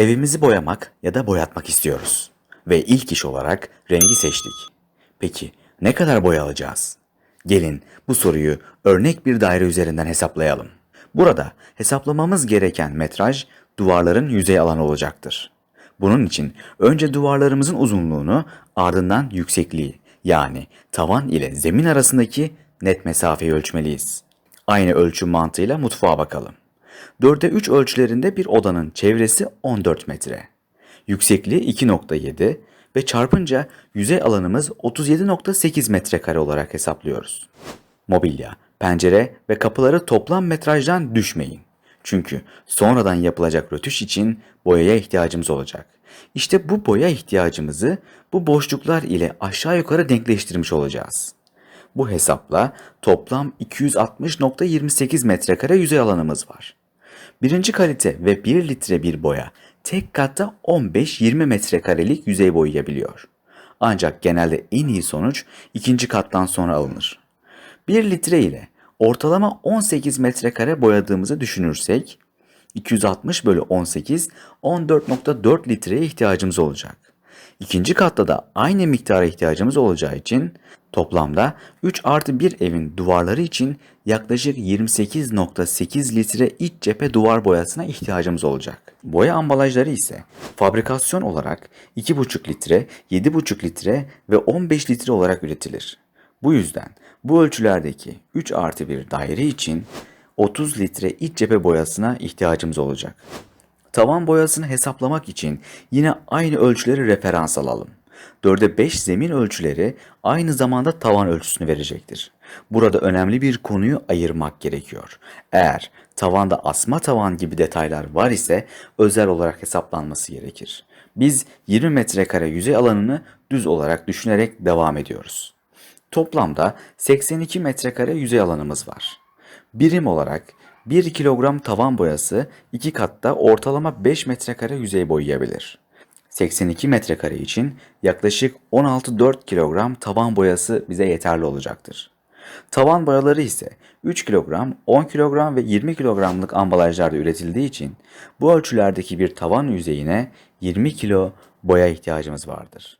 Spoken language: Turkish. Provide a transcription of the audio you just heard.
Evimizi boyamak ya da boyatmak istiyoruz. Ve ilk iş olarak rengi seçtik. Peki ne kadar boya alacağız? Gelin bu soruyu örnek bir daire üzerinden hesaplayalım. Burada hesaplamamız gereken metraj duvarların yüzey alanı olacaktır. Bunun için önce duvarlarımızın uzunluğunu ardından yüksekliği yani tavan ile zemin arasındaki net mesafeyi ölçmeliyiz. Aynı ölçüm mantığıyla mutfağa bakalım. 4'e 3 ölçülerinde bir odanın çevresi 14 metre. Yüksekliği 2.7 ve çarpınca yüzey alanımız 37.8 metrekare olarak hesaplıyoruz. Mobilya, pencere ve kapıları toplam metrajdan düşmeyin. Çünkü sonradan yapılacak rötuş için boyaya ihtiyacımız olacak. İşte bu boya ihtiyacımızı bu boşluklar ile aşağı yukarı denkleştirmiş olacağız. Bu hesapla toplam 260.28 metrekare yüzey alanımız var. Birinci kalite ve 1 litre bir boya tek katta 15-20 metrekarelik yüzey boyayabiliyor. Ancak genelde en iyi sonuç ikinci kattan sonra alınır. 1 litre ile ortalama 18 metrekare boyadığımızı düşünürsek 260 bölü 18 14.4 litreye ihtiyacımız olacak. İkinci katta da aynı miktara ihtiyacımız olacağı için toplamda 3 artı 1 evin duvarları için yaklaşık 28.8 litre iç cephe duvar boyasına ihtiyacımız olacak. Boya ambalajları ise fabrikasyon olarak 2,5 litre, 7,5 litre ve 15 litre olarak üretilir. Bu yüzden bu ölçülerdeki 3 artı 1 daire için 30 litre iç cephe boyasına ihtiyacımız olacak. Tavan boyasını hesaplamak için yine aynı ölçüleri referans alalım. 4'e 5 zemin ölçüleri aynı zamanda tavan ölçüsünü verecektir. Burada önemli bir konuyu ayırmak gerekiyor. Eğer tavanda asma tavan gibi detaylar var ise özel olarak hesaplanması gerekir. Biz 20 metrekare yüzey alanını düz olarak düşünerek devam ediyoruz. Toplamda 82 metrekare yüzey alanımız var. Birim olarak 1 kilogram tavan boyası iki katta ortalama 5 metrekare yüzey boyayabilir. 82 metrekare için yaklaşık 16-4 kilogram tavan boyası bize yeterli olacaktır. Tavan boyaları ise 3 kilogram, 10 kilogram ve 20 kilogramlık ambalajlarda üretildiği için bu ölçülerdeki bir tavan yüzeyine 20 kilo boya ihtiyacımız vardır.